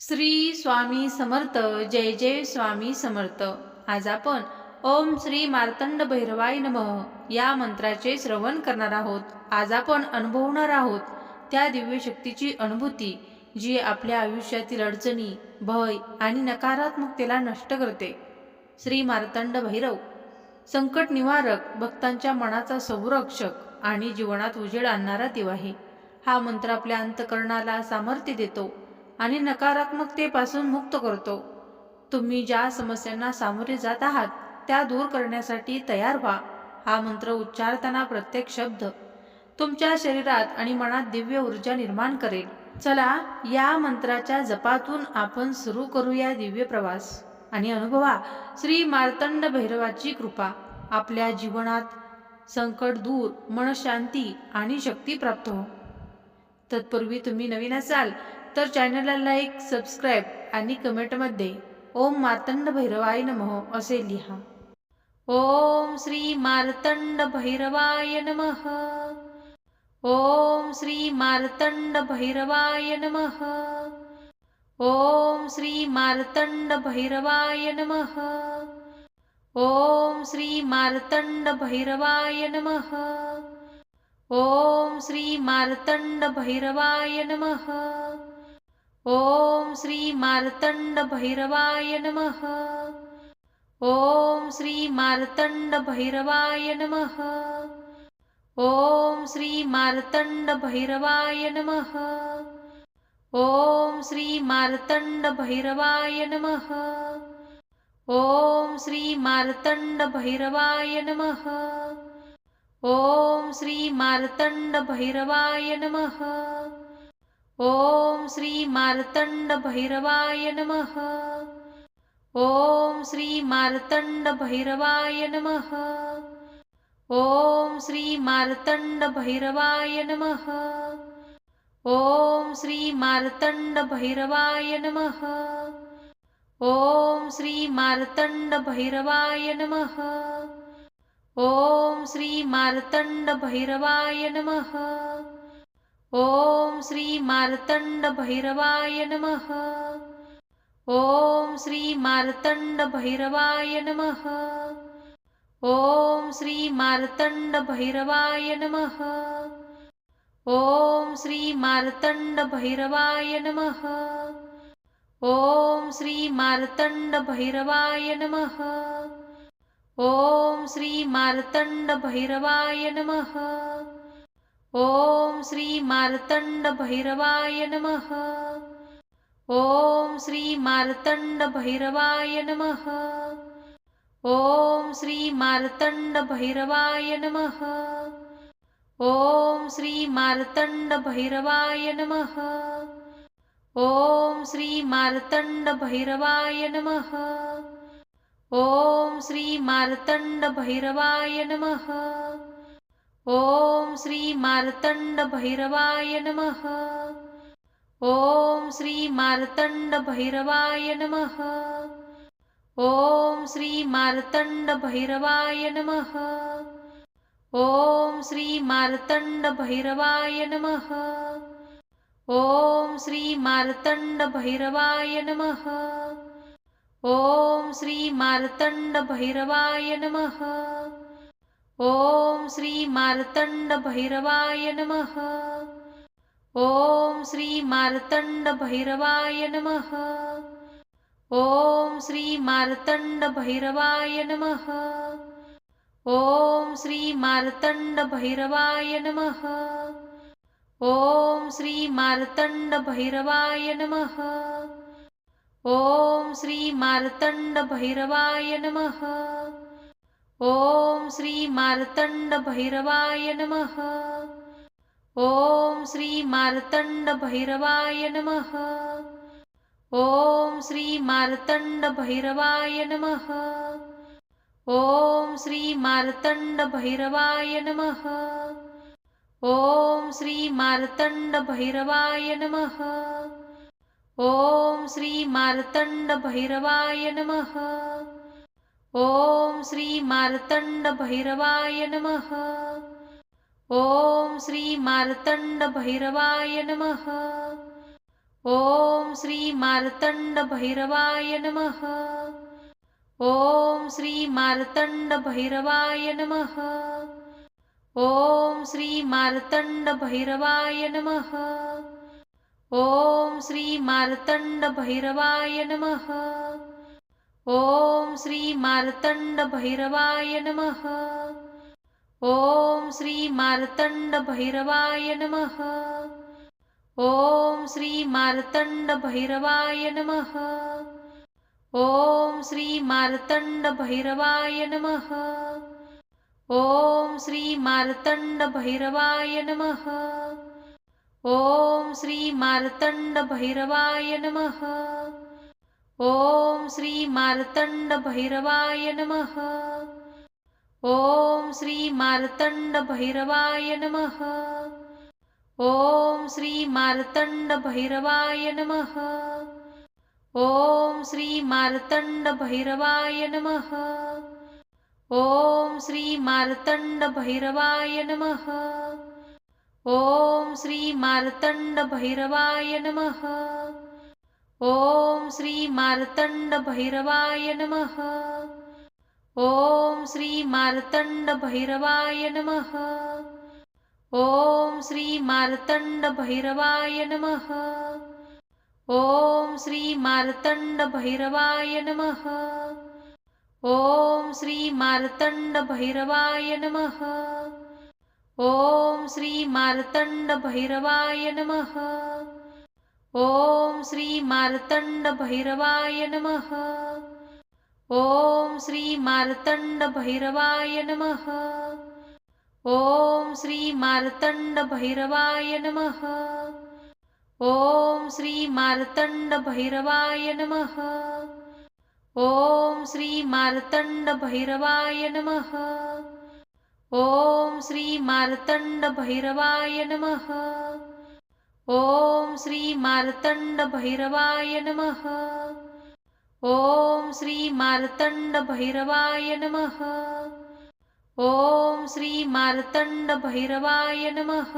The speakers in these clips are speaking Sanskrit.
श्री स्वामी समर्थ जय जय स्वामी समर्थ. आज आपण ओम श्री मार्तंड भैरवाय नमः या मंत्राचे श्रवण करणार आहोत. आज आपण अनुभवणार आहोत त्या दिव्य शक्तीची अनुभूती जी आपल्या आयुष्यातील अडचणी भय आणि नकारात्मकतेला नष्ट करते. श्री मार्तंड भैरव संकट निवारक भक्तांच्या मनाचा संरक्षक आणि जीवनात उजेड आणणारा देव आहे. हा मंत्र आपल्या अंतकरणाला सामर्थ्य देतो. आणि नकारात्मकतेपासून मुक्त करतो. तुम्ही ज्या समस्यांना सामोरे जात आहात त्या दूर करण्यासाठी तयार व्हा हा मंत्र उच्चारताना प्रत्येक शब्द तुमच्या शरीरात आणि मनात दिव्य ऊर्जा निर्माण करेल. चला या मंत्राच्या जपातून आपण सुरू करूया दिव्य प्रवास. आणि अनुभवा श्री मार्तंड भैरवाची कृपा. आपल्या जीवनात संकट दूर मनशांती आणि शक्ती प्राप्त हो. तत्पूर्वी तुम्ही नवीन असाल तर चॅनलला लाईक सबस्क्राईब आणि कमेंटमध्ये ओम मार्तंड भैरवाय नमः असे लिहा. ओम श्री मार्तंड भैरवाय नमः. ओम श्री मार्तंड भैरवाय नमः. ओम श्री मार्तंड भैरवाय नमः. ओम श्री मार्तंड भैरवाय नमः. ओम श्री मार्तंड भैरवाय नमः. ॐ श्रीमार्तण्डभैरवाय नमः। ॐ श्रीमार्तण्डभैरवाय नमः। ॐ श्रीमार्तण्डभैरवाय नमः। ॐ श्रीमार्तण्डभैरवाय नमः। ॐ श्रीमार्तण्डभैरवाय नमः। ॐ श्रीमार्तण्डभैरवाय नमः। ॐ श्री मार्तण्डभैरवाय नमः। ॐ श्रीमार्तण्डभैरवाय नमः। ॐ श्रीमार्तण्डभैरवाय नमः। ॐ श्रीमार्तण्डभैरवाय नमः। ॐ श्रीमार्तण्डभैरवाय नमः। ॐ श्रीमार्तण्डभैरवाय नमः। ॐ श्रीमार्तण्डभैरवाय नमः। ॐ श्रीमार्तण्डभैरवाय नमः। ॐ श्रीमार्तण्डभैरवाय नमः। ॐ श्रीमार्तण्डभैरवाय नमः। ॐ श्रीमार्तण्डभैरवाय नमः। ॐ श्रीमार्तण्डभैरवाय नमः। ॐ श्री मार्तण्डभैरवाय नमः। ॐ श्रीमार्तण्डभैरवाय नमः। ॐ श्रीमार्तण्डभैरवाय नमः। ॐ श्रीमार्तण्डभैरवाय नमः। ॐ श्रीमार्तण्डभैरवाय नमः। ॐ श्रीमार्तण्डभैरवाय नमः। ओम श्री मार्तंड भैरवाय नमः। ओम श्री मार्तंड भैरवाय नमः। ओम श्री मार्तंड भैरवाय नमः। ओम श्री मार्तंड भैरवाय नमः। ओम श्री मार्तंड भैरवाय नमः। ओम श्री मार्तंड भैरवाय नमः। ॐ श्रीमार्तण्डभैरवाय नमः। ॐ श्रीमार्तण्डभैरवाय नमः। ॐ श्रीमार्तण्डभैरवाय नमः। ॐ श्रीमार्तण्डभैरवाय नमः। ॐ श्रीमार्तण्डभैरवाय नमः। ॐ श्रीमार्तण्डभैरवाय नमः। ॐ ओम श्री मार्तंड भैरवाय नम. ओम श्री मार्तंड भैरवाय नमः. ओम श्री मार्तंड भैरवाय नमः. ओम श्री मार्तंड भैरवाय नम. ओम श्री मार्तंड भैरवाय नम. ओम श्री मार्तंड भैरवाय नमः. ॐ श्रीमार्तण्डभैरवाय नमः। ॐ श्रीमार्तण्डभैरवाय नमः। ॐ श्रीमार्तण्डभैरवाय नमः। ॐ श्रीमार्तण्डभैरवाय नमः। ॐ श्रीमार्तण्डभैरवाय नमः। ॐ श्रीमार्तण्डभैरवाय नमः। ॐ श्रीमार्तण्डभैरवाय नमः। ॐ श्रीमार्तण्डभैरवाय नमः। ॐ श्रीमार्तण्डभैरवाय नमः। ॐ श्रीमार्तण्डभैरवाय नमः। ॐ श्रीमार्तण्डभैरवाय नमः। ॐ श्रीमार्तण्डभैरवाय नमः। ॐ श्री मार्तण्ड भैरवाय नमः। ॐ श्री मार्तण्ड भैरवाय नमः। ॐ श्री मार्तण्ड भैरवाय नमः। ॐ श्री मार्तण्ड भैरवाय नमः। ॐ श्री मार्तण्ड भैरवाय नमः। ॐ श्री मार्तण्ड भैरवाय नमः। ॐ श्रीमार्तण्डभैरवाय नमः। ॐ श्रीमार्तण्डभैरवाय नमः। ॐ श्रीमार्तण्डभैरवाय नमः। ॐ श्रीमार्तण्डभैरवाय नमः। ॐ श्रीमार्तण्डभैरवाय नमः। ॐ श्रीमार्तण्डभैरवाय नमः। ॐ श्रीमार्तण्डभैरवाय नमः। ॐ श्रीमार्तण्डभैरवाय नमः। ॐ श्रीमार्तण्डभैरवाय नमः। ॐ श्रीमार्तण्डभैरवाय नमः। ॐ श्रीमार्तण्डभैरवाय नमः। ॐ श्रीमार्तण्डभैरवाय नमः। ॐ श्री मार्तण्डभैरवाय नमः। ॐ श्रीमार्तण्डभैरवाय नमः। ॐ श्रीमार्तण्डभैरवाय नमः।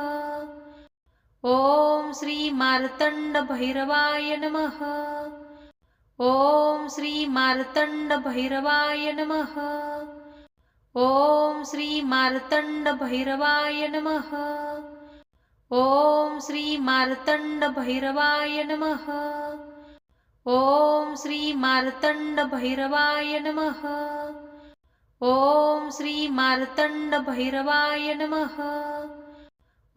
ॐ श्रीमार्तण्डभैरवाय नमः। ॐ श्रीमार्तण्डभैरवाय नमः। ॐ श्रीमार्तण्डभैरवाय नमः। ॐ श्री मार्तण्डभैरवाय नमः। ॐ श्रीमार्तण्डभैरवाय नमः। ॐ श्रीमार्तण्डभैरवाय नमः।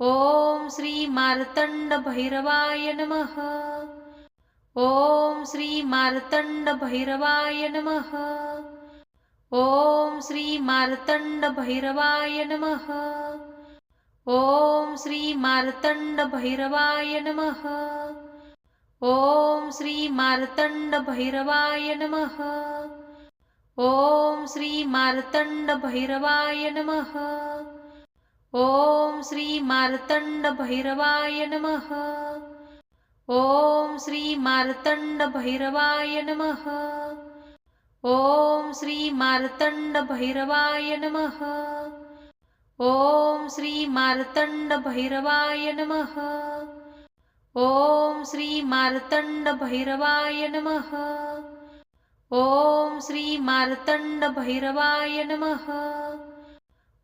ॐ श्रीमार्तण्डभैरवाय नमः। ॐ श्रीमार्तण्डभैरवाय नमः। ॐ श्रीमार्तण्डभैरवाय नमः। ॐ श्रीमार्तण्डभैरवाय नमः। ॐ श्रीमार्तण्डभैरवाय नमः। ॐ श्रीमार्तण्डभैरवाय नमः। ॐ श्रीमार्तण्डभैरवाय नमः। ॐ श्रीमार्तण्डभैरवाय नमः। ॐ श्रीमार्तण्डभैरवाय नमः। ॐ श्री मार्तंड भैरवाय नमः। ॐ श्री मार्तंड भैरवाय नमः। ॐ श्री मार्तंड भैरवाय नमः।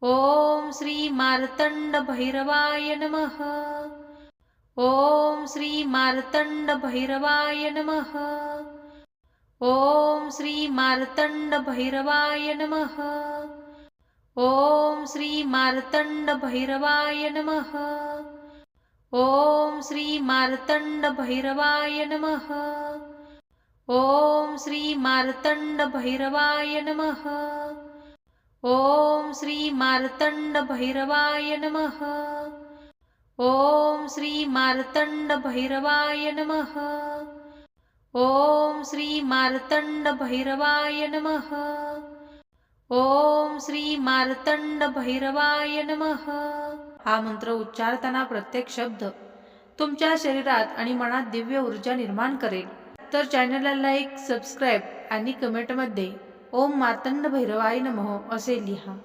ॐ श्री मार्तंड भैरवाय नमः। ॐ श्री मार्तंड भैरवाय नमः। ॐ श्री मार्तंड भैरवाय नमः। ॐ श्रीमार्तण्डभैरवाय नमः। ॐ श्रीमार्तण्डभैरवाय नमः। ॐ श्रीमार्तण्डभैरवाय नमः। ॐ श्रीमार्तण्डभैरवाय नमः। ॐ श्रीमार्तण्डभैरवाय नमः। ॐ श्रीमार्तण्डभैरवाय नमः। ओम श्री मार्तंड भैरवाय नमः. हा मंत्र उच्चारताना प्रत्येक शब्द तुमच्या शरीरात आणि मनात दिव्य ऊर्जा निर्माण करेल. तर चॅनलला लाईक सबस्क्राईब आणि कमेंटमध्ये ओम मार्तंड भैरवाय नमः असे लिहा.